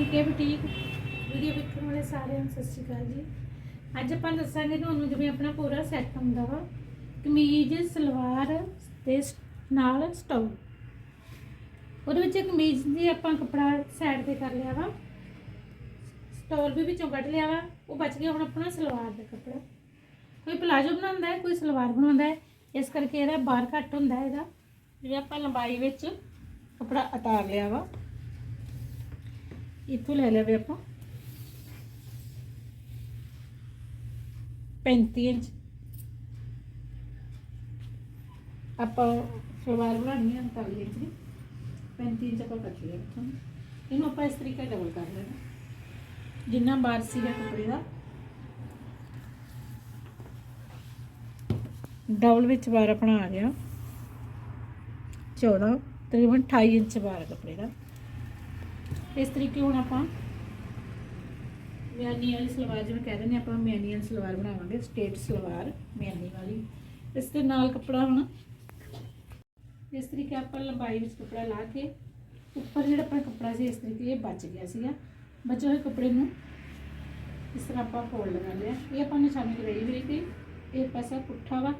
SK boutique video ਵੇਖਣ ਵਾਲੇ ਸਾਰਿਆਂ ਨੂੰ ਸਤਿ ਸ਼੍ਰੀ ਅਕਾਲ ਜੀ। ਅੱਜ ਆਪਾਂ ਦੱਸਾਂਗੇ ਤੁਹਾਨੂੰ ਜਿਵੇਂ ਆਪਣਾ ਪੂਰਾ ਸੈੱਟ ਹੁੰਦਾ ਵਾ। ਕਮੀਜ਼, ਸਲਵਾਰ ਤੇ ਸ- ਨਾਲ ਸਟਾਉ ਉਹਦੇ ਵਿੱਚ ਕਮੀਜ਼ ਦੀ ਆਪਾਂ ਕੱਪੜਾ ਸਾਈਡ ਤੇ ਕਰ ਲਿਆ ਵਾ। ਸਟੋਲ ਵੀ ਵਿੱਚੋਂ ਕੱਢ ਲਿਆ ਵਾ। ਉਹ ਬਚ ਗਿਆ ਹੁਣ ਆਪਣਾ ਸਲਵਾਰ ਦਾ ਕੱਪੜਾ। ਕੋਈ ਪਲਾਜੋ ਬਣਾਉਂਦਾ ਹੈ, ਕੋਈ ਸਲਵਾਰ ਬਣਾਉਂਦਾ ਹੈ। ਇਸ ਕਰਕੇ ਇਹਦਾ ਬਾਹਰ ਘੱਟ ਹੁੰਦਾ ਇਹਦਾ। ਜਿਵੇਂ ਆਪਾਂ ਲੰਬਾਈ ਵਿੱਚ ਕੱਪੜਾ ਉਤਾਰ ਲਿਆ ਵਾ। ਇੱਥੋਂ ਲੈ ਲਵੇ ਆਪਾਂ। 35 ਇੰਚ। ਆਪਾਂ ਸਲਵਾਰ ਬਣਾਉਣੀ ਹੈ 39 ਇੰਚ ਦੀ 35 ਇੰਚ ਆਪਾਂ ਕੱਟ ਲਿਆ ਇੱਥੋਂ। ਇਹਨੂੰ ਆਪਾਂ ਇਸ ਤਰੀਕੇ ਡਬਲ ਕਰ ਲੈਣਾ। ਜਿੰਨਾ ਬਾਰ ਸੀਗਾ ਕੱਪੜੇ ਦਾ। ਡਬਲ ਵਿੱਚ ਬਾਰ ਆਪਣਾ ਆ ਗਿਆ। 14 ਤਕਰੀਬਨ 28 ਇੰਚ ਬਾਰ ਕੱਪੜੇ ਦਾ। ਇਸ ਤਰੀਕੇ ਹੁਣ ਆਪਾਂ ਮਿਆਨੀ ਵਾਲੀ ਸਲਵਾਰ, ਜਿਵੇਂ ਕਹਿ ਦਿੰਦੇ ਆਪਾਂ ਮਿਆਨੀ ਵਾਲੀ ਸਲਵਾਰ ਬਣਾਵਾਂਗੇ, ਸਟੇਟ ਸਲਵਾਰ, ਮਿਆਨੀ ਵਾਲੀ। ਇਸ ਦੇ ਨਾਲ ਕੱਪੜਾ ਹੁਣ ਇਸ ਤਰੀਕੇ ਆਪਾਂ ਲੰਬਾਈ ਵਿੱਚ ਕੱਪੜਾ ਲਾ ਕੇ ਉੱਪਰ ਜਿਹੜਾ ਆਪਣਾ ਕੱਪੜਾ ਸੀ, ਇਸ ਤਰੀਕੇ ਇਹ ਬਚ ਗਿਆ ਸੀਗਾ। ਬਚੇ ਹੋਏ ਕੱਪੜੇ ਨੂੰ ਇਸ ਤਰ੍ਹਾਂ ਆਪਾਂ ਫੋਲਡ ਲਗਾ ਲਿਆ। ਇਹ ਆਪਾਂ ਨਿਸ਼ਾਨੀ ਲਗਾਈ ਹੋਈ ਕਿ ਇਹ ਪਾਸਾ ਪੁੱਠਾ ਵਾ।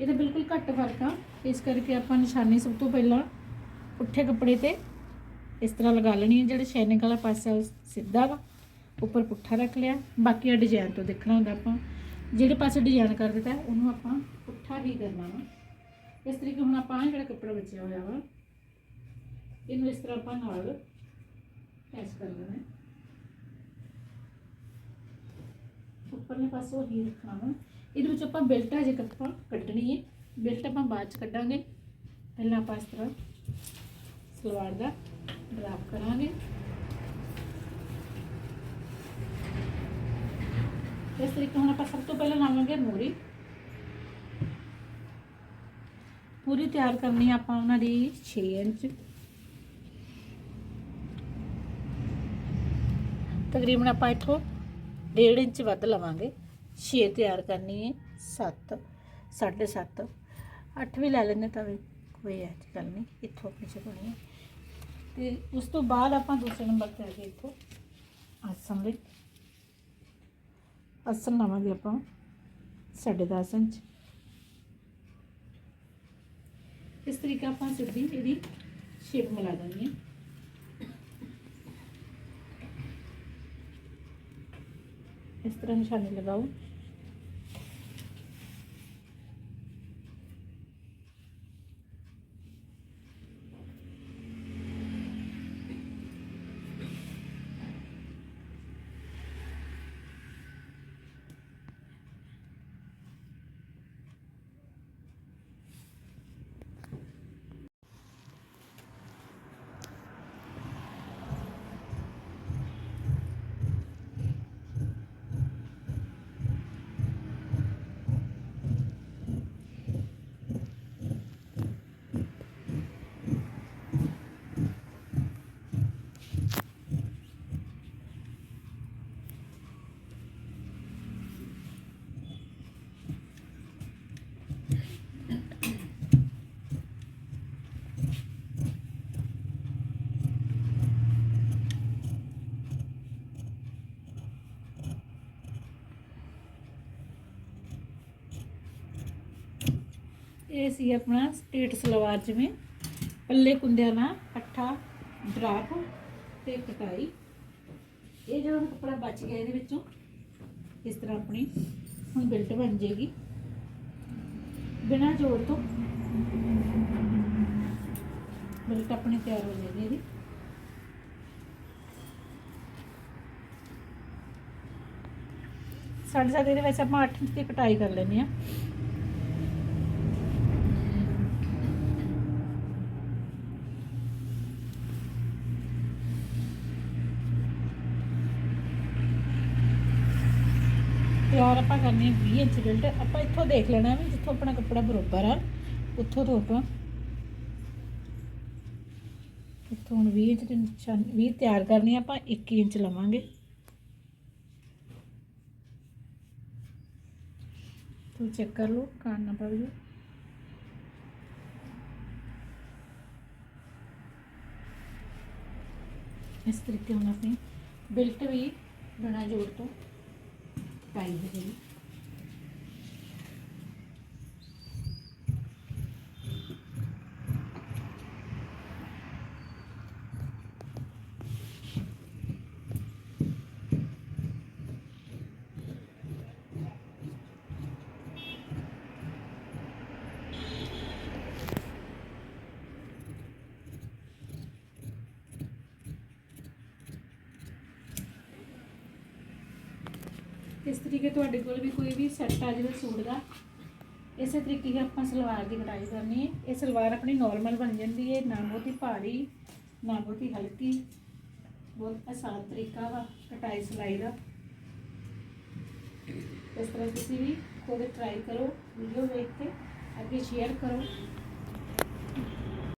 ਇਹਦਾ ਬਿਲਕੁਲ ਘੱਟ ਫ਼ਰਕ ਆ। ਇਸ ਕਰਕੇ ਆਪਾਂ ਨਿਸ਼ਾਨੀ ਸਭ ਤੋਂ ਪਹਿਲਾਂ ਪੁੱਠੇ ਕੱਪੜੇ ਤੇ ਇਸ ਤਰ੍ਹਾਂ ਲਗਾ ਲੈਣੀ ਹੈ, ਜਿਹੜਾ ਸ਼ੈਨਿੰਗ ਵਾਲਾ ਪਾਸਾ ਉਹ ਸਿੱਧਾ ਵਾ, ਉੱਪਰ ਪੁੱਠਾ ਰੱਖ ਲਿਆ। ਬਾਕੀ ਆ ਡਿਜ਼ਾਈਨ ਤੋਂ ਦੇਖਣਾ ਹੁੰਦਾ ਆਪਾਂ। ਜਿਹੜੇ ਪਾਸੇ ਡਿਜ਼ਾਈਨ ਕਰ ਦਿੱਤਾ, ਉਹਨੂੰ ਆਪਾਂ ਪੁੱਠਾ ਹੀ ਕਰਨਾ ਵਾ। ਇਸ ਤਰੀਕੇ ਹੁਣ ਆਪਾਂ ਜਿਹੜਾ ਕੱਪੜਾ ਬਚਿਆ ਹੋਇਆ ਵਾ, ਇਹਨੂੰ ਇਸ ਤਰ੍ਹਾਂ ਆਪਾਂ ਨਾਲ ਐਸ ਕਰ ਲੈਣਾ ਉੱਪਰਲੇ ਪਾਸੇ ਉਹ ਹੀ ਰੱਖਣਾ ਵਾ। ਇਹਦੇ ਵਿੱਚ ਆਪਾਂ ਬੈਲਟ ਅਜੇ ਕੱਪਾ ਕੱਢਣੀ ਹੈ ਬੈਲਟ ਆਪਾਂ ਬਾਅਦ ਚ ਕੱਢਾਂਗੇ। ਪਹਿਲਾਂ ਆਪਾਂ ਇਸ ਤਰ੍ਹਾਂ ਸਲਵਾਰ ਦਾ ਡਰਾਪ ਕਰਾਂਗੇ। ਇਸ ਤਰੀਕੇ ਹੁਣ ਆਪਾਂ ਸਭ ਤੋਂ ਪਹਿਲਾਂ ਲਾਵਾਂਗੇ ਮੋਰੀ। ਪੂਰੀ ਤਿਆਰ ਕਰਨੀ ਆ ਆਪਾਂ ਉਹਨਾਂ ਦੀ 6 ਇੰਚ। ਤਕਰੀਬਨ ਆਪਾਂ ਇੱਥੋਂ 1.5 ਇੰਚ ਵੱਧ ਲਵਾਂਗੇ। 6 ਤਿਆਰ ਕਰਨੀ ਹੈ 7 7.5 8 ਵੀ ਲੈ ਲੈਣੇ ਤਾਂ ਵੀ ਕੋਈ ਐਸੀ ਗੱਲ ਨਹੀਂ, ਇੱਥੋਂ ਪਿੱਛੇ ਪਾਣੀ ਹੈ ਤੇ ਉਸ ਤੋਂ ਬਾਅਦ ਆਪਾਂ ਦੂਸਰੇ ਨੰਬਰ ਤੇ ਆ ਗਏ ਇੱਥੋਂ। ਆਸਨ ਲਈ। ਆਸਨ ਲਾਵਾਂਗੇ ਆਪਾਂ। 10.5 ਇੰਚ ਇਸ ਤਰੀਕੇ ਆਪਾਂ ਸਿੱਧੀ ਇਹਦੀ ਸ਼ੇਪ ਮਿਲਾ ਦਾਂਗੇ ਇਸ ਤਰ੍ਹਾਂ ਨਿਸ਼ਾਨੀ ਲਗਾਓ। ਇਹ ਸੀ ਆਪਣਾ ਸਟੇਟ ਸਲਵਾਰ ਜਿਵੇਂ। ਪੱਲੇ ਕੁੰਦਿਆਂ ਨਾਲ ਪੱਠਾ ਡਰਾਪ ਤੇ ਕਟਾਈ। ਇਹ ਜਿਹੜਾ ਹੁਣ ਕੱਪੜਾ ਬਚ ਗਿਆ ਇਹਦੇ ਵਿੱਚੋਂ, ਇਸ ਤਰ੍ਹਾਂ ਆਪਣੀ ਹੁਣ ਬਿਲਟ ਬਣ ਜਾਏਗੀ ਬਿਨਾਂ ਜੋੜ ਤੋਂ ਬਿਲਟ ਆਪਣੀ ਤਿਆਰ ਹੋ ਜਾਏਗੀ ਇਹਦੀ। ਸਾਡੇ ਸਾਡੇ ਇਹਦੇ ਵਿੱਚ ਆਪਾਂ 8 ਇੰਚ ਦੀ ਕਟਾਈ ਕਰ ਲੈਂਦੇ ਆ ਤਿਆਰ ਆਪਾਂ ਕਰਨੀ ਹੈ 20 ਇੰਚ ਬਿਲਟ ਆਪਾਂ ਇੱਥੋਂ ਦੇਖ ਲੈਣਾ ਵੀ ਜਿੱਥੋਂ ਆਪਣਾ ਕੱਪੜਾ ਬਰੋਬਰ ਆ, ਉੱਥੋਂ ਤੋਂ ਆਪਾਂ ਇੱਥੋਂ ਹੁਣ 20 ਇੰਚ ਦੀ ਨਿਸ਼ਾਨ 20 ਤਿਆਰ ਕਰਨੀ ਆਪਾਂ 21 ਇੰਚ ਲਵਾਂਗੇ। ਤੂੰ ਚੈੱਕ ਕਰ ਲਓ, ਕਾਨ ਨਾ ਪਵੇ ਇਸ ਤਰੀਕੇ ਹੁਣ ਆਪਣੀ ਬਿਲਟ ਵੀ ਬਣਾ ਜੋੜ ਤੋਂ। ਟਾਈ ਹੋ ਇਸ ਤਰੀਕੇ ਤੁਹਾਡੇ ਕੋਲ ਵੀ ਕੋਈ ਵੀ ਸੈੱਟ ਆ ਜਾਵੇ ਸੂਟ ਦਾ, ਇਸੇ ਤਰੀਕੇ ਹੀ ਆਪਾਂ ਸਲਵਾਰ ਦੀ ਕਟਾਈ ਕਰਨੀ ਹੈ। ਇਹ ਸਲਵਾਰ ਆਪਣੀ ਨਾਰਮਲ ਬਣ ਜਾਂਦੀ ਹੈ, ਨਾ ਬਹੁਤੀ ਭਾਰੀ, ਨਾ ਬਹੁਤੀ ਹਲਕੀ। ਬਹੁਤ ਆਸਾਨ ਤਰੀਕਾ ਵਾ ਕਟਾਈ ਸਿਲਾਈ ਦਾ। ਇਸ ਤਰ੍ਹਾਂ ਤੁਸੀਂ ਵੀ ਖੁਦ ਟਰਾਈ ਕਰੋ ਵੀਡੀਓ ਵੇਖ ਕੇ, ਅੱਗੇ ਸ਼ੇਅਰ ਕਰੋ।